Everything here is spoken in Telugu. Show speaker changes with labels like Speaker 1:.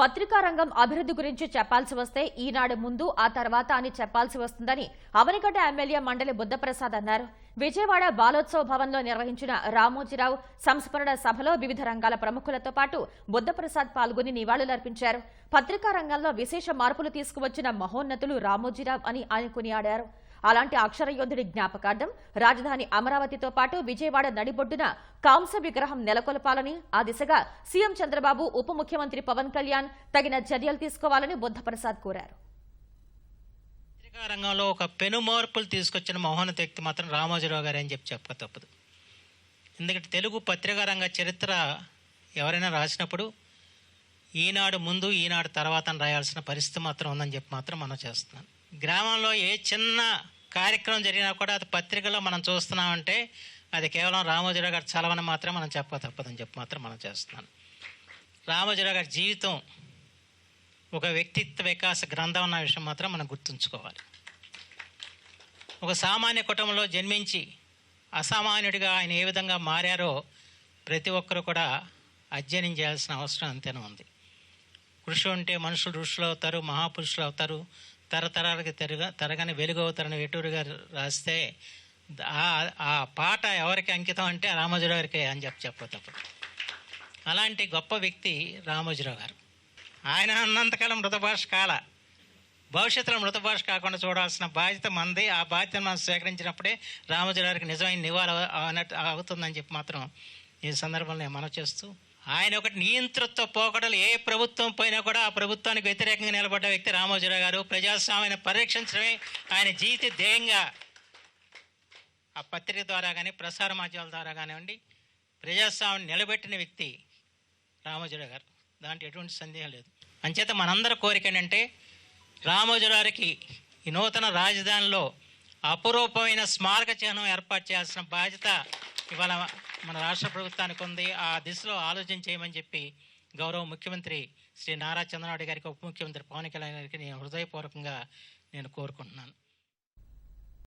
Speaker 1: పత్రికా రంగం అభివృద్ధి గురించి చెప్పాల్సి వస్తే ఈనాడు ముందు ఆ తర్వాత అని చెప్పాల్సి వస్తుందని అవనిగడ్డ ఎమ్మెల్యే మండలి బుద్ధప్రసాద్ అన్నారు. విజయవాడ బాలోత్సవ భవన్లో నిర్వహించిన రామోజీరావు సంస్మరణ సభలో వివిధ రంగాల ప్రముఖులతో పాటు బుద్ధప్రసాద్ పాల్గొని నివాళులర్పించారు. పత్రికా రంగంలో విశేష మార్పులు తీసుకువచ్చిన మహోన్నతులు రామోజీరావు అని ఆయన కొనియాడారు. అలాంటి అక్షర యోధుడి జ్ఞాపకార్థం రాజధాని అమరావతితో పాటు విజయవాడ నడిబొడ్డున కాంస విగ్రహం నెలకొల్పాలని ఆ దిశగా సీఎం చంద్రబాబు ఉప ముఖ్యమంత్రి పవన్ కళ్యాణ్ తగిన చర్యలు తీసుకోవాలని బుద్ధప్రసాద్ కోరారు.
Speaker 2: రంగంలో ఒక పెను మార్పులు తీసుకొచ్చిన మహోన్నత వ్యక్తి మాత్రం రామోజీరావు గారు అని చెప్పి చెప్పక తప్పదు. ఎందుకంటే తెలుగు పత్రికా రంగ చరిత్ర ఎవరైనా రాసినప్పుడు ఈనాడు ముందు ఈనాడు తర్వాత రాయాల్సిన పరిస్థితి మాత్రం ఉందని చెప్పి మాత్రం మనం చేస్తున్నాను. గ్రామంలో ఏ చిన్న కార్యక్రమం జరిగినా కూడా అది పత్రికలో మనం చూస్తున్నామంటే అది కేవలం రామోజీరావు గారి చలవని మాత్రం మనం చెప్పక తప్పదని చెప్పి మాత్రం మనం చేస్తున్నాం రామోజీరావు గారి జీవితం ఒక వ్యక్తిత్వ వికాస గ్రంథం అన్న విషయం మాత్రం మనం గుర్తుంచుకోవాలి. ఒక సామాన్య కుటుంబంలో జన్మించి అసామాన్యుడిగా ఆయన ఏ విధంగా మారారో ప్రతి ఒక్కరు కూడా అధ్యయనం చేయాల్సిన అవసరం అంతేనే ఉంది. కృషి ఉంటే మనుషులు ఋషులు అవుతారు మహాపురుషులు అవుతారు తరతరాలకి తెరగ తరగని వెలుగు అవుతారని వేటూరు గారు రాస్తే ఆ- ఆ పాట ఎవరికి అంకితం అంటే రామోజీరావు గారికి అని చెప్పి చెప్పతప్పుడు అలాంటి గొప్ప వ్యక్తి రామోజీరావు గారు. ఆయన అన్నంతకాలం మృత భాష కాల. భవిష్యత్తులో మృత భాష కాకుండా చూడాల్సిన బాధ్యత మంది ఆ బాధ్యతను మనం స్వీకరించినప్పుడే రామోజీరావుకి నిజమైన నివాళ అవుతుందని చెప్పి మాత్రం ఈ సందర్భంలో నేను మనవి చేస్తూ ఆయన ఒకటి నియంతృత్వ పోకడలు ఏ ప్రభుత్వం పోయినా కూడా ఆ ప్రభుత్వానికి వ్యతిరేకంగా నిలబడ్డ వ్యక్తి రామోజీరావు గారు. ప్రజాస్వామ్యాన్ని పరిరక్షించడమే ఆయన జీవిత ధ్యేయంగా ఆ పత్రిక ద్వారా కానీ ప్రసార మాధ్యమాల ద్వారా కానివ్వండి ప్రజాస్వామ్యం నిలబెట్టిన వ్యక్తి రామోజీరావు గారు. దాంట్లో ఎటువంటి సందేహం లేదు. అంచేత మనందరి కోరిక ఏంటంటే రామోజీరావుకి ఈ నూతన రాజధానిలో అపురూపమైన స్మారక చిహ్నం ఏర్పాటు చేయాల్సిన బాధ్యత ఇవాళ మన రాష్ట్ర ప్రభుత్వానికి ఉంది. ఆ దిశలో ఆలోచన చేయమని చెప్పి గౌరవ ముఖ్యమంత్రి శ్రీ నారా చంద్రబాబు గారికి ఉప ముఖ్యమంత్రి పవన్ కళ్యాణ్ గారికి నేను హృదయపూర్వకంగా నేను కోరుకుంటున్నాను.